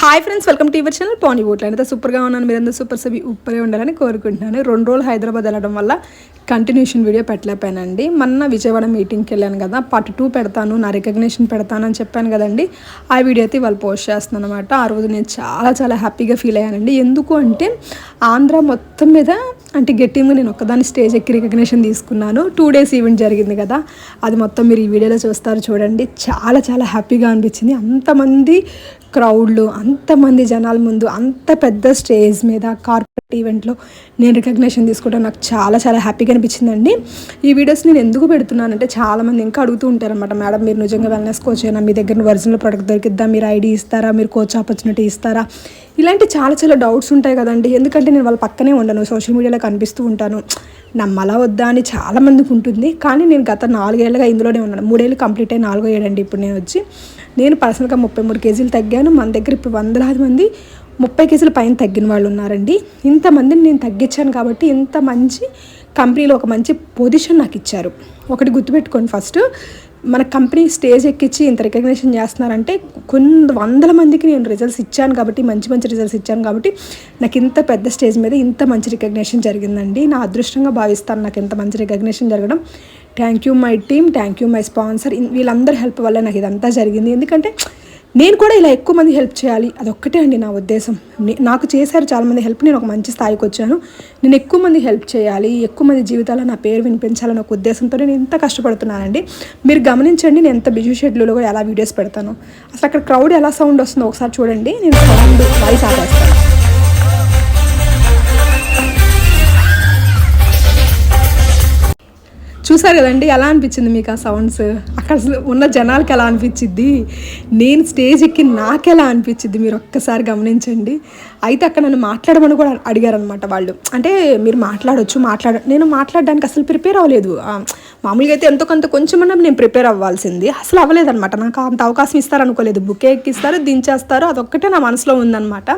Hi friends welcome to your channel pani ఓట్లు అయితే సూపర్గా ఉన్నాను. మీరందరూ సూపర్ సవి ఉప్పరే ఉండాలని కోరుకుంటున్నాను. రెండు రోజులు హైదరాబాద్ వెళ్ళడం వల్ల కంటిన్యూషన్ వీడియో పెట్టలేకపోయానండి. మొన్న విజయవాడ మీటింగ్కి వెళ్ళాను కదా పార్ట్ టూ పెడతాను నా రికగ్నేషన్ పెడతానని చెప్పాను కదండి. ఆ వీడియో అయితే వాళ్ళు పోస్ట్ చేస్తున్నాను అనమాట ఆ రోజు నేను చాలా చాలా హ్యాపీగా ఫీల్ అయ్యానండి. ఎందుకు అంటే ఆంధ్ర మొత్తం మీద అంటే గట్టిగా నేను ఒక్కదాన్ని స్టేజ్ ఎక్కి రికగ్నేషన్ తీసుకున్నాను. టూ డేస్ ఈవెంట్ జరిగింది కదా అది మొత్తం మీరు ఈ వీడియోలో చూస్తారు చూడండి. చాలా చాలా హ్యాపీగా అనిపించింది. అంతమంది క్రౌడ్లు అంతమంది జనాల ముందు అంత పెద్ద స్టేజ్ మీద కార్ ఈవెంట్లో నేను రికగ్నేషన్ తీసుకోవడం నాకు చాలా చాలా హ్యాపీగా అనిపించిందండి. ఈ వీడియోస్ నేను ఎందుకు పెడుతున్నానంటే చాలామంది ఇంకా అడుగుతూ ఉంటారనమాట మేడం మీరు నిజంగా వెల్నెస్ కోచ్ అయినా మీ దగ్గర ఒరిజినల్ ప్రోడక్ట్ దొరికిద్దా? మీరు ఐడి ఇస్తారా? మీరు కోచ్ ఆపర్చునిటీ ఇస్తారా? ఇలాంటి చాలా చాలా డౌట్స్ ఉంటాయి కదండి. ఎందుకంటే నేను వాళ్ళ పక్కనే ఉండను. సోషల్ మీడియాలో కనిపిస్తూ ఉంటాను. నమ్మలా వద్దా అని చాలా మందికి ఉంటుంది. కానీ నేను గత నాలుగేళ్ళగా ఇందులోనే ఉన్నాను. మూడేళ్ళు కంప్లీట్ అయ్యి నాలుగో ఏడండి ఇప్పుడు నేను వచ్చి. నేను పర్సనల్గా ముప్పై మూడు కేజీలు తగ్గాను. మన దగ్గర ఇప్పుడు వందలాది మంది ముప్పై కేజీల పైన తగ్గిన వాళ్ళు ఉన్నారండి. ఇంతమందిని నేను తగ్గించాను కాబట్టి ఇంత మంచి కంపెనీలో ఒక మంచి పొజిషన్ నాకు ఇచ్చారు. ఒకటి గుర్తుపెట్టుకోండి ఫస్ట్. మన కంపెనీ స్టేజ్ ఎక్కించి ఇంత రికగ్నేషన్ చేస్తున్నారంటే కొన్ని వందల మందికి నేను రిజల్ట్స్ ఇచ్చాను కాబట్టి మంచి మంచి రిజల్ట్స్ ఇచ్చాను కాబట్టి నాకు ఇంత పెద్ద స్టేజ్ మీద ఇంత మంచి రికగ్నేషన్ జరిగిందండి. నా అదృష్టంగా భావిస్తాను నాకు ఇంత మంచి రికగ్నేషన్ జరగడం. Thank you my team thank you my sponsor వీళ్ళందరి హెల్ప్ వల్ల నాకు ఇదంతా జరిగింది. ఎందుకంటే నేను కూడా ఇలా ఎక్కువ మంది హెల్ప్ చేయాలి. అదొక్కటే అండి నా ఉద్దేశం. నాకు చేశారు చాలామంది హెల్ప్ నేను ఒక మంచి స్థాయికి వచ్చాను. నేను ఎక్కువ మంది హెల్ప్ చేయాలి. ఎక్కువ మంది జీవితాల్లో నా పేరు వినిపించాలని ఒక ఉద్దేశంతో నేను ఎంత కష్టపడుతున్నానండి. మీరు గమనించండి నేను ఎంత బిజీ షెడ్యూల్లో కూడా ఎలా వీడియోస్ పెడతాను. అసలు అక్కడ క్రౌడ్ ఎలా సౌండ్ వస్తుందో ఒకసారి చూడండి. నేను సౌండ్ వాయిస్ ఆపేస్తాను. చూసారు కదండి ఎలా అనిపించింది మీకు ఆ సౌండ్స్ అక్కడ ఉన్న జనాలకి ఎలా అనిపించింది నేను స్టేజ్ ఎక్కి నాకు ఎలా అనిపించింది మీరు ఒక్కసారి గమనించండి. అయితే అక్కడ నన్ను మాట్లాడమని కూడా అడిగారనమాట వాళ్ళు. అంటే మీరు మాట్లాడవచ్చు మాట్లాడ నేను మాట్లాడడానికి అసలు ప్రిపేర్ అవ్వలేదు. మామూలుగా అయితే ఎంతో కొంత కొంచెమన్నా నేను ప్రిపేర్ అవ్వాల్సింది. అసలు అవ్వలేదన్నమాట. నాకు అంత అవకాశం ఇస్తారనుకోలేదు. బుక్ ఎక్కిస్తారు దించేస్తారు అదొక్కటే నా మనసులో ఉందన్నమాట.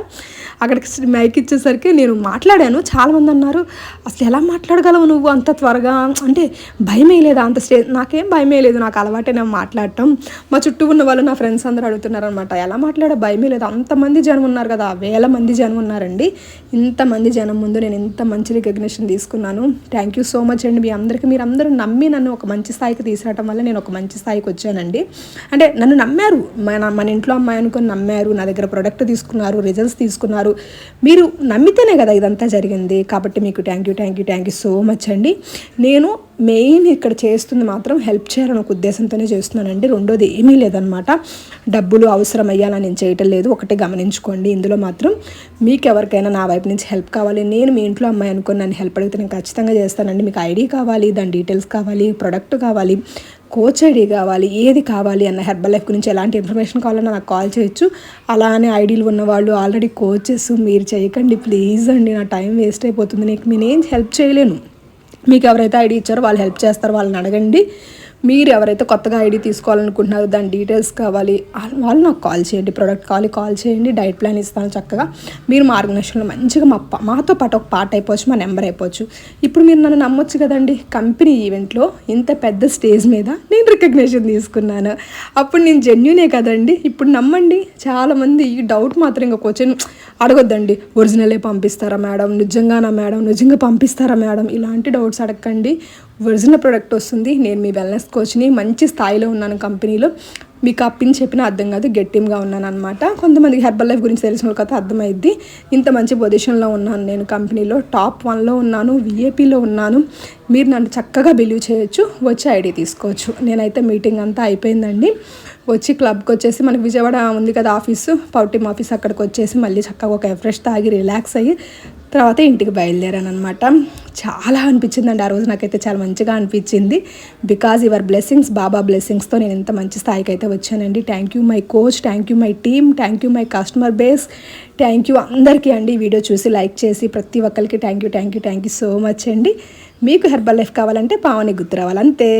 అక్కడికి మైక్ ఇచ్చేసరికి నేను మాట్లాడాను. చాలామంది అన్నారు అసలు ఎలా మాట్లాడగలవు నువ్వు అంత త్వరగా? అంటే భయమే లేదా? అంత స్టే నాకేం భయమే లేదు. నాకు అలవాటే నేను మాట్లాడటం. మా చుట్టూ ఉన్న వాళ్ళు నా ఫ్రెండ్స్ అందరూ అడుగుతున్నారు అనమాట ఎలా మాట్లాడో? భయమే లేదు? అంతమంది జనం ఉన్నారు కదా వేల మంది జనం ఉన్నారండి. ఇంతమంది జనం ముందు నేను ఇంత మంచి రికగ్నిషన్ తీసుకున్నాను. థ్యాంక్ యూ సో మచ్ అండి. మీ అందరికీ మీరు అందరూ నమ్మి నన్ను ఒక మంచి స్థాయికి తీసుకురావడం వల్ల నేను ఒక మంచి స్థాయికి వచ్చానండి. అంటే నన్ను నమ్మారు. మన మన ఇంట్లో అమ్మాయి అనుకొని నమ్మారు. నా దగ్గర ప్రొడక్ట్ తీసుకున్నారు రిజల్ట్స్ తీసుకున్నారు. మీరు నమ్మితేనే కదా ఇదంతా జరిగింది. కాబట్టి మీకు thank you thank you thank you so much అండి. నేను మెయిన్ ఇక్కడ చేస్తుంది మాత్రం హెల్ప్ చేయాలని ఒక ఉద్దేశంతోనే చేస్తున్నానండి. రెండోది ఏమీ లేదనమాట డబ్బులు అవసరం అయ్యాలని నేను చేయటం లేదు. ఒకటి గమనించుకోండి. ఇందులో మాత్రం మీకు ఎవరికైనా నా వైపు నుంచి హెల్ప్ కావాలి. నేను మీ ఇంట్లో అమ్మాయి అనుకుని నన్ను హెల్ప్ అడిగితే నేను ఖచ్చితంగా చేస్తానండి. మీకు ఐడి కావాలి దాని డీటెయిల్స్ కావాలి ప్రొడక్ట్ కావాలి కోచ్ ఐడి కావాలి ఏది కావాలి అన్న హెర్బల్ లైఫ్ గురించి ఎలాంటి ఇన్ఫర్మేషన్ కావాలన్నా నాకు కాల్ చేయొచ్చు. అలానే ఐడీలు ఉన్న వాళ్ళు ఆల్రెడీ కోచెస్ మీరు చేయకండి. ప్లీజ్ అండి నా టైం వేస్ట్ అయిపోతుంది. నీకు నేనేం హెల్ప్ చేయలేను. మీకు ఎవరైతే ఐడి ఇచ్చారో వాళ్ళు హెల్ప్ చేస్తారో వాళ్ళని అడగండి. మీరు ఎవరైతే కొత్తగా ఐడి తీసుకోవాలనుకుంటున్నారో దాని డీటెయిల్స్ కావాలి వాళ్ళు నాకు కాల్ చేయండి ప్రోడక్ట్ కావాలి కాల్ చేయండి డైట్ ప్లాన్ ఇస్తాను చక్కగా. మీరు మార్గదర్శనంలో మంచిగా మా మాతో పాటు ఒక పార్ట్ అయిపోవచ్చు మా నెంబర్ అయిపోవచ్చు. ఇప్పుడు మీరు నన్ను నమ్మొచ్చు కదండి. కంపెనీ ఈవెంట్లో ఇంత పెద్ద స్టేజ్ మీద నేను రికగ్నేషన్ తీసుకున్నాను. అప్పుడు నేను జెన్యునే కదండి. ఇప్పుడు నమ్మండి. చాలామంది ఈ డౌట్ మాత్రం ఇంకా క్వశ్చన్ అడగొద్దండి. ఒరిజినలే పంపిస్తారా మేడం నిజంగానా మేడం నిజంగా పంపిస్తారా మేడం ఇలాంటి డౌట్స్ అడగండి ఒరిజినల్ ప్రోడక్ట్ వస్తుంది. నేను మీ వెల్నెస్ కోచ్ని మంచి స్థాయిలో ఉన్నాను కంపెనీలో. మీకు ఆ పిన్ చెప్పినా అర్థం కాదు గట్టిగా ఉన్నాను అనమాట కొంతమందికి హెర్బల్ లైఫ్ గురించి తెలిసిన వాళ్ళకి అర్థమైద్ది. ఇంత మంచి పొజిషన్లో ఉన్నాను నేను కంపెనీలో. టాప్ వన్లో ఉన్నాను విఏపీలో ఉన్నాను. మీరు నన్ను చక్కగా బిలీవ్ చేయొచ్చు. వచ్చి ఐడి తీసుకోవచ్చు. నేనైతే మీటింగ్ అంతా అయిపోయిందండి. వచ్చి క్లబ్కి వచ్చేసి మనకి విజయవాడ ఉంది కదా ఆఫీసు. పౌటిమ్ ఆఫీస్ అక్కడికి వచ్చేసి మళ్ళీ చక్కగా ఒక ఫ్రెష్ తాగి రిలాక్స్ అయ్యి తర్వాత ఇంటికి బయలుదేరాను అనమాట చాలా అనిపించిందండి. ఆ రోజు నాకైతే చాలా మంచిగా అనిపించింది. బికాజ్ యువర్ బ్లెస్సింగ్స్ బాబా బ్లెస్సింగ్స్తో నేను ఇంత మంచి స్థాయికి అయితే వచ్చానండి. Thank you my coach thank you my team thank you my customer base thank you అందరికీ అండి. వీడియో చూసి లైక్ చేసి ప్రతి ఒక్కరికి thank you thank you thank you so much అండి. మీకు హెర్బల్ లైఫ్ కావాలంటే పావని గుర్తు రావాలి అంతే.